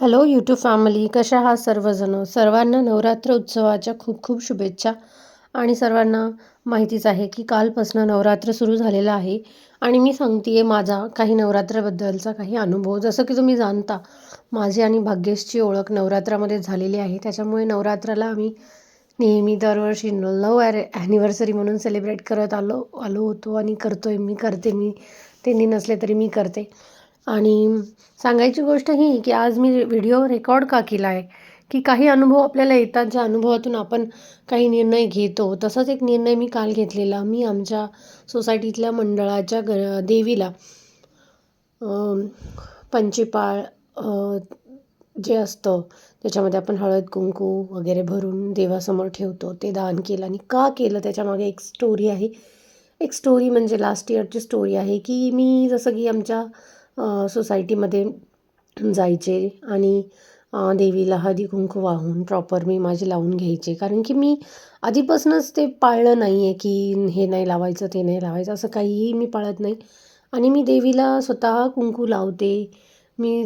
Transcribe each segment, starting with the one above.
Hello YouTube family कशा आहात सर्वजण? सर्वांना नवरात्र उत्सवाच्या खूप खूप शुभेच्छा. आणि सर्वांना माहितीच आहे की कालपासून नवरात्र सुरू झालेलं आहे. आणि मी सांगते आहे माझा काही नवरात्राबद्दलचा काही अनुभव. जसं की तुम्ही जाणता माझी आणि भाग्येशची ओळख नवरात्रामध्ये झालेली आहे. त्याच्यामुळे नवरात्राला आम्ही नेहमी दरवर्षी नऊ ॲनिव्हर्सरी म्हणून सेलिब्रेट करत आलो आलो होतो आणि करतो आहे मी करते. मी त्यांनी नसले तरी मी करते. आणि सांगायची गोष्ट ही की आज मी व्हिडिओ रेकॉर्ड का केला आहे की काही अनुभव आपल्याला येतात ज्या अनुभवातून आपण काही निर्णय घेतो. तसाच एक निर्णय मी काल घेतलेला. मी आमच्या सोसायटीतल्या मंडळाच्या ग देवीला पंचीपाळ जे असतं त्याच्यामध्ये आपण हळद कुंकू वगैरे भरून देवासमोर ठेवतो. ते दान केलं. आणि का केलं? त्याच्यामागे एक स्टोरी आहे. एक स्टोरी म्हणजे लास्ट इयरची स्टोरी आहे की मी जसं की आमच्या सोसायटीमध्ये जायचे आणि देवीला हळदी कुंकू वाहून प्रॉपर मी माझे लावून घ्यायचे. कारण की मी आधीपासूनच ते पाळलं नाही आहे की हे नाही लावायचं ते नाही लावायचं असं काहीही मी पाळत नाही. आणि मी देवीला स्वतः कुंकू लावते. मी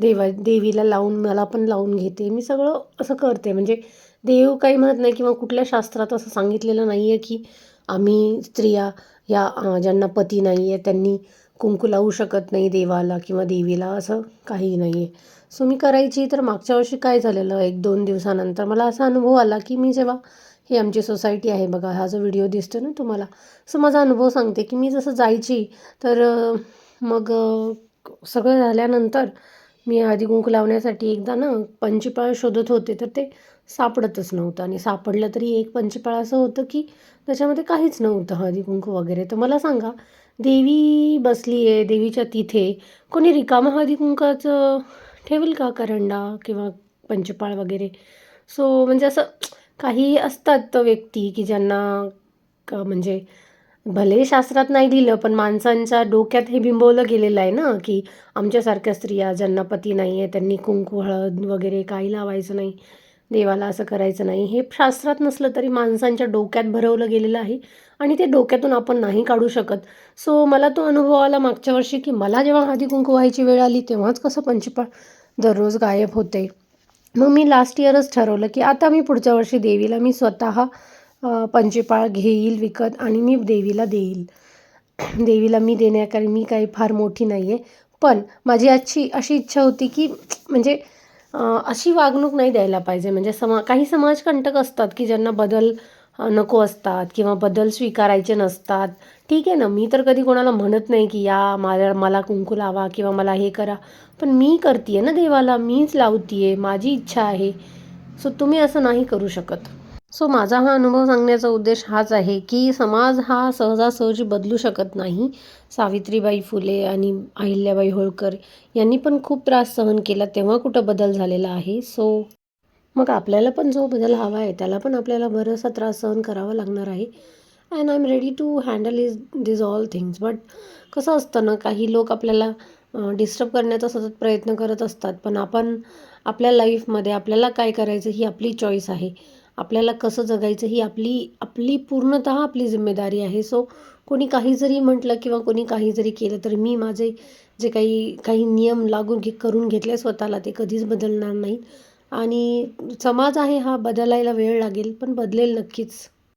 देवा देवीला लावून मला पण लावून घेते. मी सगळं असं करते. म्हणजे देव काही म्हणत नाही किंवा कुठल्या शास्त्रात असं सांगितलेलं नाही आहे की आम्ही स्त्रिया या ज्यांना पती नाही आहे त्यांनी कुंकू लावू शकत नाही देवाला किंवा देवीला असं काही नाही आहे सो मी करायची तर मागच्या वर्षी काय झालेलं एक दोन दिवसानंतर मला असा अनुभव आला की मी जेव्हा ही आमची सोसायटी आहे बघा हा जो व्हिडिओ दिसतो ना तुम्हाला सो माझा अनुभव सांगते की मी जसं जायची तर मग सगळं झाल्यानंतर मी आधी कुंकू लावण्यासाठी एकदा ना पंचपाळ शोधत होते तर ते सापडतच नव्हतं. आणि सापडलं तरी एक पंचपाळ असं होतं की त्याच्यामध्ये काहीच नव्हतं हळदी कुंकू वगैरे. तर मला सांगा देवी बसली आहे देवीच्या तिथे. कोणी रिकामा हळदी कुंकाचं ठेवेल का करंडा किंवा पंचपाळ वगैरे? सो म्हणजे असं काही असतात व्यक्ती की ज्यांना का म्हणजे भले शास्त्रात नाही दिलं पण माणसांच्या डोक्यात हे बिंबवलं गेलेलं आहे ना की आमच्यासारख्या स्त्रिया ज्यांना पती नाही आहे त्यांनी कुंकू हळद वगैरे काही लावायचं नाही. देवाला असं करायचं नाही. हे शास्त्रात नसलं तरी माणसांच्या डोक्यात भरवलं गेलेलं आहे आणि ते डोक्यातून आपण नाही काढू शकत. सो मला तो अनुभव आला मागच्या वर्षी की मला जेव्हा हळदी कुंकू व्हायची वेळ आली तेव्हाच कसं पंचपाळ दररोज गायब होते. मग मी लास्ट इयरच ठरवलं की आता मी पुढच्या वर्षी देवीला मी स्वतः पंचपाळ घेईल विकत आणि मी देवीला देईल. देवीला मी देण्याकरी मी काही फार मोठी नाही आहे पण माझी आजची अशी इच्छा होती की म्हणजे अशी वागणूक नाही द्यायला पाहिजे. म्हणजे समा काही समाजकंटक असतात की ज्यांना बदल नको असतात किंवा बदल स्वीकारायचे नसतात. ठीक आहे ना मी तर कधी कोणाला म्हणत नाही की या मला मला कुंकू लावा किंवा मला हे करा. पण मी करते आहे ना देवाला मीच लावते आहे माझी इच्छा आहे. सो तुम्ही असं नाही करू शकत. सो माझा हा अनुभव सांगण्याचा उद्देश हाच आहे की समाज हा सहजासहजी बदलू शकत नाही. सावित्रीबाई फुले आणि अहिल्याबाई होळकर यांनी पण खूप त्रास सहन केला तेव्हा कुठं बदल झालेला आहे. सो मग आपल्याला पण जो बदल हवा आहे त्याला पण आपल्याला बराचसा त्रास सहन करावा लागणार आहे. And I am ready to handle is these all things but कसं असतं ना काही लोक आपल्याला डिस्टर्ब करण्याचा सतत प्रयत्न करत असतात. पण आपण आपल्या लाईफमध्ये आपल्याला काय करायचं ही आपली चॉईस आहे. आपल्याला कसं जगायचं ही आपली आपली पूर्णतः आपली जिम्मेदारी आहे. सो कोणी काही जरी म्हटलं किंवा कोणी काही जरी केलं तर मी माझे जे काही काही नियम लागू घे करून घेतले स्वतःला ते कधीच बदलणार नाहीत. आणि समाज आहे हा बदलायला वेळ लागेल पण बदलेल नक्कीच.